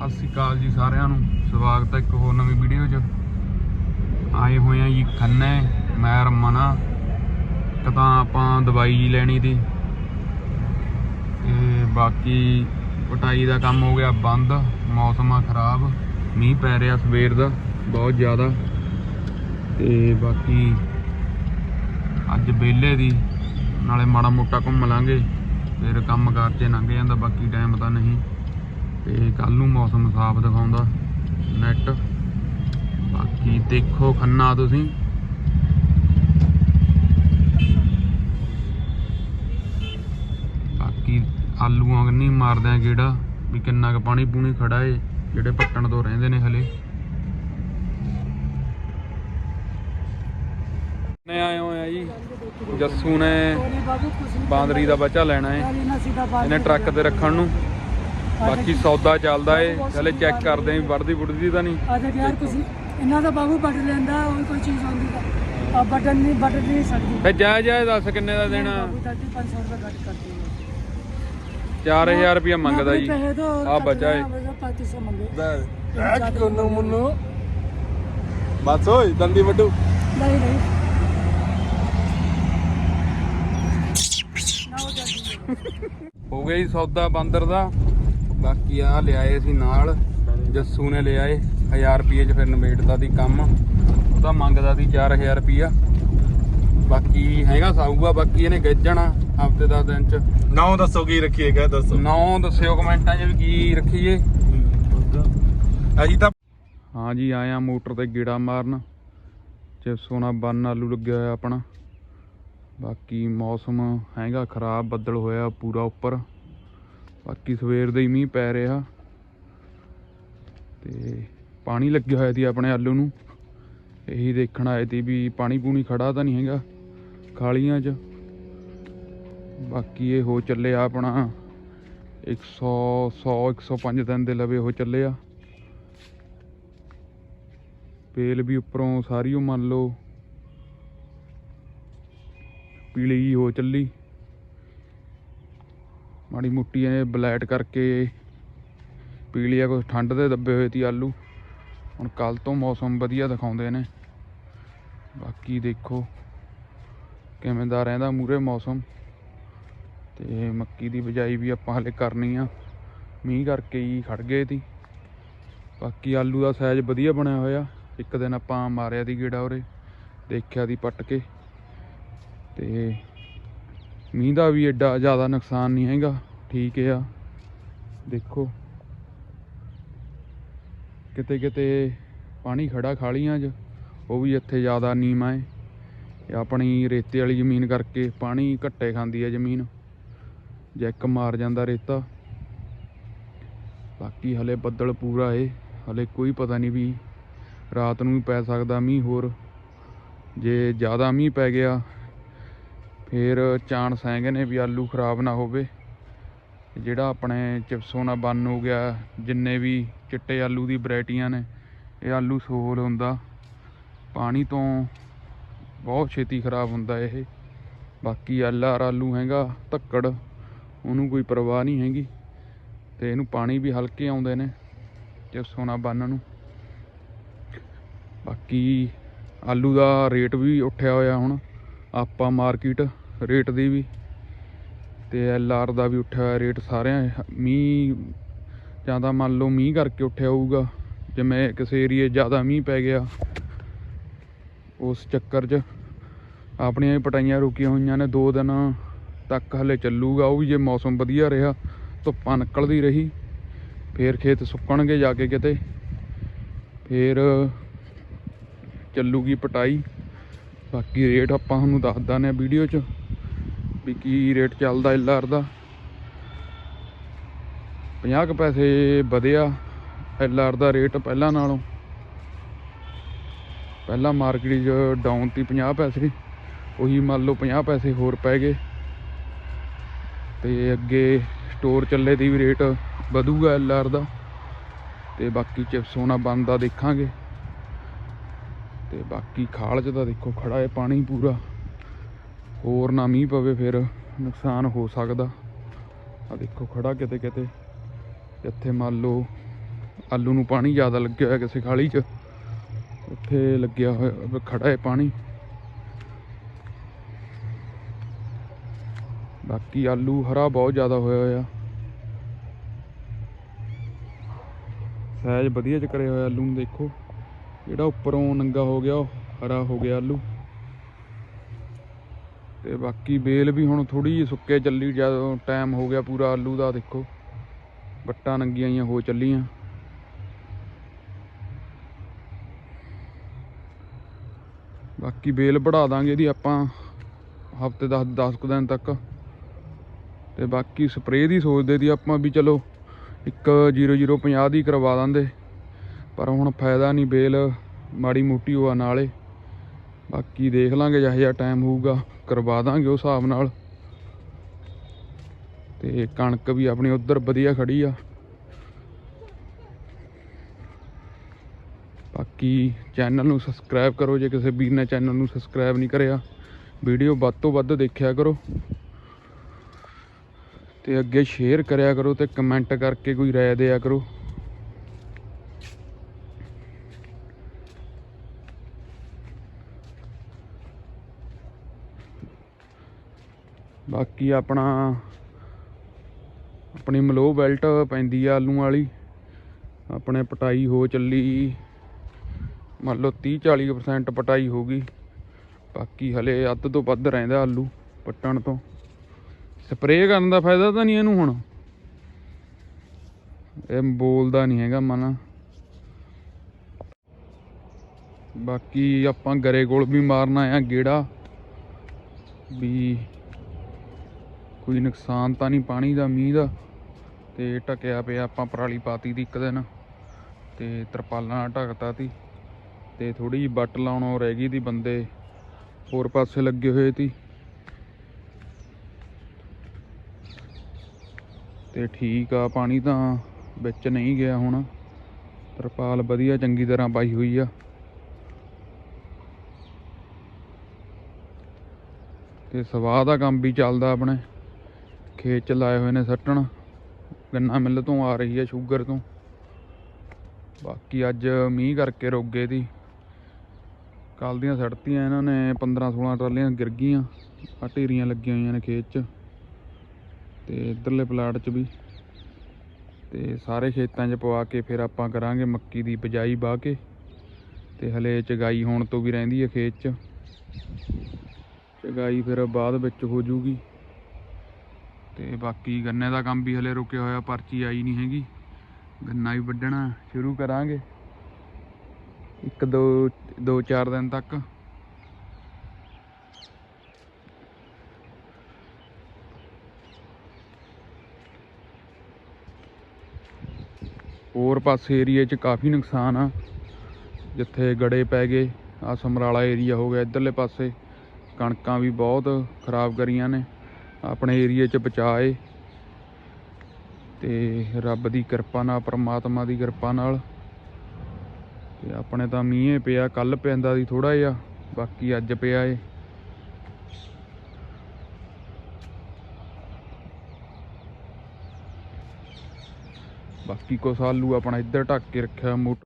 ਸਤਿ ਸ਼੍ਰੀ ਅਕਾਲ ਜੀ ਸਾਰਿਆਂ ਨੂੰ। ਸਵਾਗਤ ਹੈ ਇੱਕ ਹੋਰ ਨਵੀਂ ਵੀਡੀਓ 'ਚ। ਆਏ ਹੋਏ ਆ ਜੀ ਖੰਨੇ ਮੈਂ ਰਮਨਾ ਇੱਕ ਤਾਂ ਆਪਾਂ ਦਵਾਈ ਜੀ ਲੈਣੀ ਦੀ ਤੇ ਬਾਕੀ ਪਟਾਈ ਦਾ ਕੰਮ ਹੋ ਗਿਆ ਬੰਦ, ਮੌਸਮ ਆ ਖਰਾਬ। ਮੀਂਹ ਪੈ ਰਿਹਾ ਸਵੇਰ ਦਾ, ਬਹੁਤ ਜ਼ਿਆਦਾ। ਤੇ ਬਾਕੀ ਅੱਜ ਵਿਹਲੇ ਦੀ ਨਾਲੇ ਮਾੜਾ ਮੋਟਾ ਘੁੰਮ ਲਾਂਗੇ। ਫਿਰ ਕੰਮ ਕਾਰ 'ਚ ਲੰਘ ਜਾਂਦਾ, ਬਾਕੀ ਟਾਈਮ ਤਾਂ ਨਹੀਂ। ਤੇ ਕੱਲ ਨੂੰ ਮੌਸਮ ਸਾਫ਼ ਦਿਖਾਉਂਦਾ ਨੈਟ ਬਾਕੀ ਦੇਖੋ ਖੰਨਾ ਤੁਸੀਂ। ਬਾਕੀ ਆਲੂਆਂ ਕੰਨੀ ਮਾਰਦੇ ਆ ਗੇੜਾ, ਵੀ ਕਿੰਨਾ ਕੁ ਪਾਣੀ ਪੂਣੀ ਖੜਾ ਏ, ਜਿਹੜੇ ਪੱਟਣ ਤੋਂ ਰਹਿੰਦੇ ਨੇ ਹਲੇ। ਨੇ ਆਏ ਹੋਏ ਆ ਜੀ, ਜੱਸੂ ਨੇ ਬਾਂਦਰੀ ਦਾ ਬੱਚਾ ਲੈਣਾ ਏ, ਇਹਨੇ ਟਰੱਕ ਤੇ ਰੱਖਣ ਨੂੰ। ਬਾਕੀ ਸੌਦਾ ਚੱਲਦਾ ਏ। ਹਲੇ ਚੈੱਕ ਕਰਦੇ ਆਂ ਵੜਦੀ ਵੁੜਦੀ ਤਾਂ ਨਹੀਂ। ਆਜਾ ਯਾਰ ਤੁਸੀਂ ਇਹਨਾਂ ਦਾ ਬਾਬੂ ਵੱਢ ਲੈਂਦਾ ਉਹ ਕੋਈ ਚੀਜ਼ ਆਉਂਦੀ ਤਾਂ। ਆ ਬਟਨ ਨਹੀਂ ਵੱਢ ਨਹੀਂ ਸਕਦੀ। ਫੇ ਜਾਇ ਜਾਇ ਦੱਸ ਕਿੰਨੇ ਦਾ ਦੇਣਾ? ਬਾਬੂ ਤਾਂ 500 ਰੁਪਏ ਕੱਟ ਕਰਦੇ 4000 ਰੁਪਇਆ ਮੰਗਦਾ ਜੀ। ਆ ਬਚਾ ਏ। 3500 ਮੰਗੇ। ਐ ਕੋਨੂ ਮੁੰਨੂ। ਬਸ ਓਏ ਦੰਦੀ ਵੱਡੂ ਨਹੀਂ ਨਹੀਂ। ਨਾ ਹੋ ਗਿਆ ਜੀ ਸੌਦਾ ਬਾਂਦਰ ਦਾ। ਬਾਕੀ ਆ ਲਿਆਏ ਸੀ ਨਾਲ ਜੱਸੂ ਨੇ ਲਿਆਏ 1000 ਰੁਪਏ ਚ ਫਿਰ ਨਵੇੜਦਾ ਦੀ ਕੰਮ। ਉਹਦਾ ਮੰਗਦਾ ਸੀ 4000 ਰੁਪਿਆ ਬਾਕੀ ਹੈਗਾ ਸਾਊਗਾ ਬਾਕੀ ਇਹਨੇ ਗੱਜਣਾ ਹਫ਼ਤੇ 10 ਦਿਨ ਚ। ਨਾਮ ਦੱਸੋ ਕੀ ਰੱਖੀਏ ਕਹ ਦੱਸੋ। ਨੌ ਦੱਸਿਓ ਕਮੈਂਟਾਂ 'ਚ ਵੀ ਕੀ ਰੱਖੀਏ। ਅਸੀਂ ਤਾਂ ਹਾਂ ਜੀ ਆਏ ਆ ਮੋਟਰ ਤੇ ਗੇੜਾ ਮਾਰਨ। ਚ ਸੋਨਾ ਬੰਨ ਆਲੂ ਲੱਗਿਆ ਹੋਇਆ ਆਪਣਾ। ਬਾਕੀ ਮੌਸਮ ਹੈਗਾ ਖਰਾਬ ਬੱਦਲ ਹੋਇਆ ਪੂਰਾ ਉੱਪਰ। ਬਾਕੀ ਸਵੇਰ ਦਾ ਹੀ ਮੀਂਹ ਪੈ ਰਿਹਾ। ਤੇ ਪਾਣੀ ਲੱਗਿਆ ਹੋਇਆ ਸੀ ਆਪਣੇ ਆਲੂ ਨੂੰ। ਇਹੀ ਦੇਖਣ ਆਏ ਸੀ ਵੀ ਪਾਣੀ ਪੂਣੀ ਖੜਾ ਤਾਂ ਨਹੀਂ ਹੈਗਾ ਖਾਲੀਆਂ 'ਚ। ਬਾਕੀ ਇਹ ਹੋ ਚੱਲਿਆ ਆਪਣਾ 100 100 105 ਦਿਨ ਦੇ ਲਵੇ ਹੋ ਚੱਲਿਆ। ਪੇਲ ਵੀ ਉੱਪਰੋਂ ਸਾਰੀ ਉਹ ਮੰਨ ਲਓ ਪੀਲੀ ਹੋ ਚੱਲੀ। ਮਾੜੀ ਮੁੱਟੀ ਐ ਬਲੈਟ ਕਰਕੇ ਪੀਲੀਆ ਆ ਕੁਝ ਠੰਡ ਦੇ ਦੱਬੇ ਹੋਏ ਸੀ ਆਲੂ। ਹੁਣ ਕੱਲ ਤੋਂ ਮੌਸਮ ਵਧੀਆ ਦਿਖਾਉਂਦੇ ਨੇ। ਬਾਕੀ ਦੇਖੋ ਕਿਵੇਂ ਦਾ ਰਹਿੰਦਾ ਮੂਰੇ ਮੌਸਮ। ਤੇ ਮੱਕੀ ਦੀ ਬਿਜਾਈ ਵੀ ਆਪਾਂ ਹਲੇ ਕਰਨੀ ਆ। ਮੀਂਹ ਕਰਕੇ ਹੀ ਖੜ ਗਏ ਤੀ। ਬਾਕੀ ਆਲੂ ਦਾ ਸਾਈਜ਼ ਵਧੀਆ ਬਣਿਆ ਹੋਇਆ। ਇੱਕ ਦਿਨ ਆਪਾਂ ਮਾਰਿਆ ਦੀ ਗੇੜਾ ਉਰੇ, ਦੇਖਿਆ ਦੀ ਪੱਟ ਕੇ। ਤੇ ਮੀਂਹ ਦਾ ਵੀ ਐਡਾ ਜ਼ਿਆਦਾ ਨੁਕਸਾਨ ਨਹੀਂ ਹੈਗਾ, ਠੀਕ ਆ। ਦੇਖੋ। ਕਿਤੇ ਕਿਤੇ ਪਾਣੀ ਖੜਾ ਖਾਲੀਆਂ 'ਚ ਉਹ ਵੀ ਇੱਥੇ ਜ਼ਿਆਦਾ ਨੀਵਾਂ ਹੈ ਆਪਣੀ ਰੇਤੇ ਵਾਲੀ ਜ਼ਮੀਨ ਕਰਕੇ ਪਾਣੀ ਘੱਟੇ ਖਾਂਦੀ ਹੈ ਜ਼ਮੀਨ। ਜੈਕ ਮਾਰ ਜਾਂਦਾ ਰੇਤਾ। ਬਾਕੀ ਹਲੇ ਬੱਦਲ ਪੂਰਾ ਏ, ਹਲੇ ਕੋਈ ਪਤਾ ਨਹੀਂ ਵੀ ਰਾਤ ਨੂੰ ਵੀ ਪੈ ਸਕਦਾ ਮੀਂਹ ਹੋਰ। ਜੇ ਜ਼ਿਆਦਾ ਮੀਂਹ ਪੈ ਗਿਆ ਫਿਰ ਚਾਂਸ ਹੈਗੇ ਨੇ ਵੀ ਆਲੂ ਖਰਾਬ ਨਾ ਹੋਵੇ। ਜਿਹੜਾ ਆਪਣੇ ਚਿਪਸੋਨਾ ਬੰਨ ਹੋ ਗਿਆ, ਜਿੰਨੇ ਵੀ ਚਿੱਟੇ ਆਲੂ ਦੀ ਵੈਰਾਈਟੀਆਂ ਨੇ, ਇਹ ਆਲੂ ਸੋਲ ਹੁੰਦਾ। ਪਾਣੀ ਤੋਂ ਬਹੁਤ ਛੇਤੀ ਖਰਾਬ ਹੁੰਦਾ ਇਹ। ਬਾਕੀ ਆਲਾਰ ਆਲੂ ਹੈਗਾ, ਧੱਕੜ, ਉਹਨੂੰ ਕੋਈ ਪਰਵਾਹ ਨਹੀਂ ਹੈਗੀ। ਤੇ ਇਹਨੂੰ ਪਾਣੀ ਵੀ ਹਲਕੇ ਆਉਂਦੇ ਨੇ ਚਿਪਸੋਨਾ ਬੰਨ ਨੂੰ। ਬਾਕੀ ਆਲੂ ਦਾ ਰੇਟ ਵੀ ਉੱਠਿਆ ਹੋਇਆ ਹੁਣ। ਆਪਾਂ ਮਾਰਕੀਟ ਰੇਟ ਦੀ ਵੀ ਤੇ ਐਲ ਆਰ ਦਾ ਵੀ ਉੱਠਿਆ ਰੇਟ ਸਾਰਿਆਂ ਮੀਂਹ ਜਾਂ ਤਾਂ ਮੰਨ ਲਓ ਮੀਂਹ ਕਰਕੇ ਉੱਠਿਆ ਹੋਊਗਾ। ਜਿਵੇਂ ਕਿਸੇ ਏਰੀਏ ਜ਼ਿਆਦਾ ਮੀਂਹ ਪੈ ਗਿਆ, ਉਸ ਚੱਕਰ 'ਚ ਆਪਣੀਆਂ ਵੀ ਪਟਾਈਆਂ ਰੁਕੀਆਂ ਹੋਈਆਂ ਨੇ 2 ਦਿਨ ਤੱਕ ਹਲੇ ਚੱਲੂਗਾ, ਉਹ ਵੀ ਜੇ ਮੌਸਮ ਵਧੀਆ ਰਿਹਾ, ਧੁੱਪਾਂ ਨਿਕਲਦੀ ਰਹੀ, ਫੇਰ ਖੇਤ ਸੁੱਕਣਗੇ ਜਾ ਕੇ ਕਿਤੇ, ਫੇਰ ਚੱਲੂਗੀ ਪਟਾਈ। ਬਾਕੀ ਰੇਟ ਆਪਾਂ ਤੁਹਾਨੂੰ ਦੱਸ ਦਾਨੇ ਵੀਡੀਓ 'ਚ। ਵੀ ਕੀ ਰੇਟ ਚੱਲਦਾ ਐਲਆਰ ਦਾ? 50 ਕੁ ਪੈਸੇ ਵਧਿਆ ਐਲਆਰ ਦਾ ਰੇਟ ਪਹਿਲਾਂ ਨਾਲੋਂ। ਪਹਿਲਾਂ ਮਾਰਕੀਟ 'ਚ ਡਾਊਨ ਤੀ 50 ਪੈਸੇ, ਉਹੀ ਮੰਨ ਲਓ 50 ਪੈਸੇ ਹੋਰ ਪੈ ਗਏ। ਤੇ ਅੱਗੇ ਸਟੋਰ ਚੱਲੇ ਦੀ ਵੀ ਰੇਟ ਵਧੂਗਾ ਐਲਆਰ ਦਾ। ਤੇ ਬਾਕੀ ਚਿਪਸ ਹੋਣਾ ਬੰਦਾ ਦੇਖਾਂਗੇ। ਤੇ ਬਾਕੀ ਖਾਲ 'ਚ ਤਾਂ ਦੇਖੋ ਖੜਾ ਹੈ ਪਾਣੀ ਪੂਰਾ। ਹੋਰ ਨਾ ਮੀਂਹ ਪਵੇ ਫਿਰ ਨੁਕਸਾਨ ਹੋ ਸਕਦਾ। ਆ ਦੇਖੋ ਖੜਾ ਕਿਤੇ ਕਿਤੇ। ਇੱਥੇ ਮੰਨ ਲਓ ਆਲੂ ਨੂੰ ਪਾਣੀ ਜ਼ਿਆਦਾ ਲੱਗਿਆ ਹੋਇਆ ਕਿਸੇ ਖਾਲੀ 'ਚ। ਉੱਥੇ ਲੱਗਿਆ ਹੋਇਆ ਖੜਾ ਹੈ ਪਾਣੀ। ਬਾਕੀ ਆਲੂ ਹਰਾ ਬਹੁਤ ਜ਼ਿਆਦਾ ਹੋਇਆ ਹੋਇਆ। ਸਾਈਜ਼ ਵਧੀਆ ਚ ਕਰਿਆ ਹੋਇਆ ਆਲੂ ਨੂੰ ਦੇਖੋ। ਜਿਹੜਾ ਉੱਪਰੋਂ ਨੰਗਾ ਹੋ ਗਿਆ ਉਹ ਹਰਾ ਹੋ ਗਿਆ ਆਲੂ। ਤੇ ਬਾਕੀ ਬੇਲ ਵੀ ਹੁਣ ਥੋੜੀ ਜਿਹੀ ਸੁੱਕੇ ਚੱਲੀ, ਜਦੋਂ ਟਾਈਮ ਹੋ ਗਿਆ ਪੂਰਾ ਆਲੂ ਦਾ ਦੇਖੋ। ਬੱਟਾਂ ਨੰਗੀਆਂ ਜਿਹੀਆਂ ਹੋ ਚੱਲੀਆਂ। ਬਾਕੀ ਬੇਲ ਵਧਾ ਦਾਂਗੇ ਇਹਦੀ ਆਪਾਂ ਹਫ਼ਤੇ 10 10 ਕੁ ਦਿਨ ਤੱਕ। ਤੇ ਬਾਕੀ ਸਪਰੇਅ ਦੀ ਸੋਚਦੇ ਦੀ ਆਪਾਂ ਵੀ ਚਲੋ ਇੱਕ 0050 ਦੀ ਕਰਵਾ ਦਿੰਦੇ ਪਰ ਹੁਣ ਫਾਇਦਾ ਨਹੀਂ ਬੇਲ ਮਾੜੀ ਮੋਟੀ ਹੋਆ ਨਾਲੇ। ਬਾਕੀ ਦੇਖ ਲਾਂਗੇ ਜਿਹੋ ਜਿਹਾ ਟਾਈਮ ਹੋਊਗਾ, ਕਰਵਾ ਦਾਂਗੇ ਉਸ ਹਿਸਾਬ ਨਾਲ। ਤੇ ਕਣਕ ਵੀ ਆਪਣੀ ਉਧਰ ਵਧੀਆ ਖੜੀ ਆ। ਬਾਕੀ ਚੈਨਲ ਨੂੰ ਸਬਸਕ੍ਰਾਈਬ ਕਰੋ, ਜੇ ਕਿਸੇ ਵੀਰ ਨੇ ਚੈਨਲ ਨੂੰ ਸਬਸਕ੍ਰਾਈਬ ਨਹੀਂ ਕਰਿਆ ਵੀਡੀਓ ਵੱਧ ਤੋਂ ਵੱਧ ਦੇਖਿਆ ਕਰੋ। ਤੇ ਅੱਗੇ ਸ਼ੇਅਰ ਕਰਿਆ ਕਰੋ ਤੇ ਕਮੈਂਟ ਕਰਕੇ ਕੋਈ ਰਾਏ ਦਿਆ ਕਰੋ। ਬਾਕੀ ਆਪਣਾ, ਆਪਣੀ ਮਲੋ ਬੈਲਟ ਪੈਂਦੀ ਆ ਆਲੂ ਵਾਲੀ। ਆਪਣੇ ਪਟਾਈ ਹੋ ਚੱਲੀ, ਮੰਨ ਲਓ 30 40% ਪਟਾਈ ਹੋ ਗਈ। ਬਾਕੀ ਹਲੇ ਅੱਧ ਤੋਂ ਵੱਧ ਰਹਿੰਦਾ ਆਲੂ ਪੱਟਣ ਤੋਂ। ਸਪਰੇਅ ਕਰਨ ਦਾ ਫਾਇਦਾ ਤਾਂ ਨਹੀਂ ਇਹਨੂੰ ਹੁਣ। ਇਹ ਬੋਲਦਾ ਨਹੀਂ ਹੈਗਾ ਮਨ। ਬਾਕੀ ਆਪਾਂ ਗਰੇ ਕੋਲ ਵੀ ਮਾਰਨਾ ਆ ਗੇੜਾ। ਵੀ ਕੋਈ ਨੁਕਸਾਨ ਤਾਂ ਨਹੀਂ, ਪਾਣੀ ਦਾ ਮੀਂਹ ਦਾ। ਤੇ ਟਕਿਆ ਪਿਆ ਆਪਾਂ ਪਰਾਲੀ ਪਾਤੀ ਦੀ ਇੱਕ ਦਿਨ। ਤੇ ਤਰਪਾਲਾਂ ਨਾਲ ਢਕਤਾ ਤੀ। ਤੇ ਥੋੜੀ ਜਿਹੀ ਬੱਟ ਲਾਉਣੋਂ ਰਹਿ ਗਈ ਦੀ ਬੰਦੇ। ਹੋਰ ਪਾਸੇ ਲੱਗੇ ਹੋਏ ਤੀ। ਤੇ ਠੀਕ ਆ, ਪਾਣੀ ਤਾਂ ਵਿੱਚ ਨਹੀਂ ਗਿਆ ਹੁਣ। ਤਰਪਾਲ ਵਧੀਆ ਚੰਗੀ ਤਰ੍ਹਾਂ ਪਾਈ ਹੋਈ ਆ। ਤੇ ਸਵਾਹ ਦਾ ਕੰਮ ਵੀ ਚੱਲਦਾ ਆਪਣੇ। ਖੇਤ ਚ ਲਾਏ ਹੋਏ ਨੇ ਸੱਟਣ। ਗੰਨਾ ਮਿੱਲ ਤੋਂ ਆ ਰਹੀ ਹੈ ਸ਼ੂਗਰ ਤੋਂ। ਬਾਕੀ ਅੱਜ ਮੀਂਹ ਕਰਕੇ ਰੁਕ ਗਏ ਦੀ। ਕੱਲ ਦੀਆਂ ਸੜਤੀਆਂ ਇਹਨਾਂ ਨੇ 15 16 ਟਰਾਲੀਆਂ ਗਿਰ ਗਈਆਂ। ਆ ਢੇਰੀਆਂ ਲੱਗੀਆਂ ਹੋਈਆਂ ਨੇ ਖੇਤ 'ਚ। ਤੇ ਇਧਰਲੇ ਪਲਾਟ 'ਚ ਵੀ। ਤੇ ਸਾਰੇ ਖੇਤਾਂ 'ਚ ਪਵਾ ਕੇ ਫਿਰ ਆਪਾਂ ਕਰਾਂਗੇ ਮੱਕੀ ਦੀ ਬਿਜਾਈ ਬਾਹ ਕੇ। ਤੇ ਹਲੇ ਚਗਾਈ ਹੋਣ ਤੋਂ ਵੀ ਰਹਿੰਦੀ ਹੈ ਖੇਤ 'ਚ। ਚਗਾਈ ਫਿਰ ਬਾਅਦ ਵਿੱਚ ਹੋ ਜੂਗੀ। ਤੇ ਬਾਕੀ ਗੰਨੇ ਦਾ ਕੰਮ ਵੀ ਹਲੇ ਰੁਕਿਆ ਹੋਇਆ, ਪਰਚੀ ਆਈ ਨਹੀਂ ਹੈਗੀ। ਗੰਨਾ ਵੀ ਵੱਢਣਾ ਸ਼ੁਰੂ ਕਰਾਂਗੇ। ਇੱਕ, ਦੋ ਦੋ, ਚਾਰ ਦਿਨ ਤੱਕ। ਹੋਰ ਪਾਸੇ ਏਰੀਏ 'ਚ ਕਾਫੀ ਨੁਕਸਾਨ ਆ। ਜਿੱਥੇ ਗੜੇ ਪੈ ਗਏ ਆ ਸਮਰਾਲਾ ਏਰੀਆ ਹੋ ਗਿਆ, ਇਧਰਲੇ ਪਾਸੇ ਕਣਕਾਂ ਵੀ ਬਹੁਤ ਖਰਾਬ ਕਰੀਆਂ ਨੇ। ਆਪਣੇ ਏਰੀਏ 'ਚ ਬਚਾਏ ਤੇ ਰੱਬ ਦੀ ਕਿਰਪਾ ਨਾਲ, ਪਰਮਾਤਮਾ ਦੀ ਕਿਰਪਾ ਨਾਲ। ਤੇ ਆਪਣੇ ਤਾਂ ਮੀਂਹ ਪਿਆ ਕੱਲ ਪੈਂਦਾ ਸੀ ਥੋੜਾ ਜਿਹਾ, ਬਾਕੀ ਅੱਜ ਪਿਆ ਏ। ਬਾਕੀ ਕੁਛ ਆਲੂ ਆਪਣਾ ਇੱਧਰ ਢੱਕ ਕੇ ਰੱਖਿਆ ਮੋਟਰ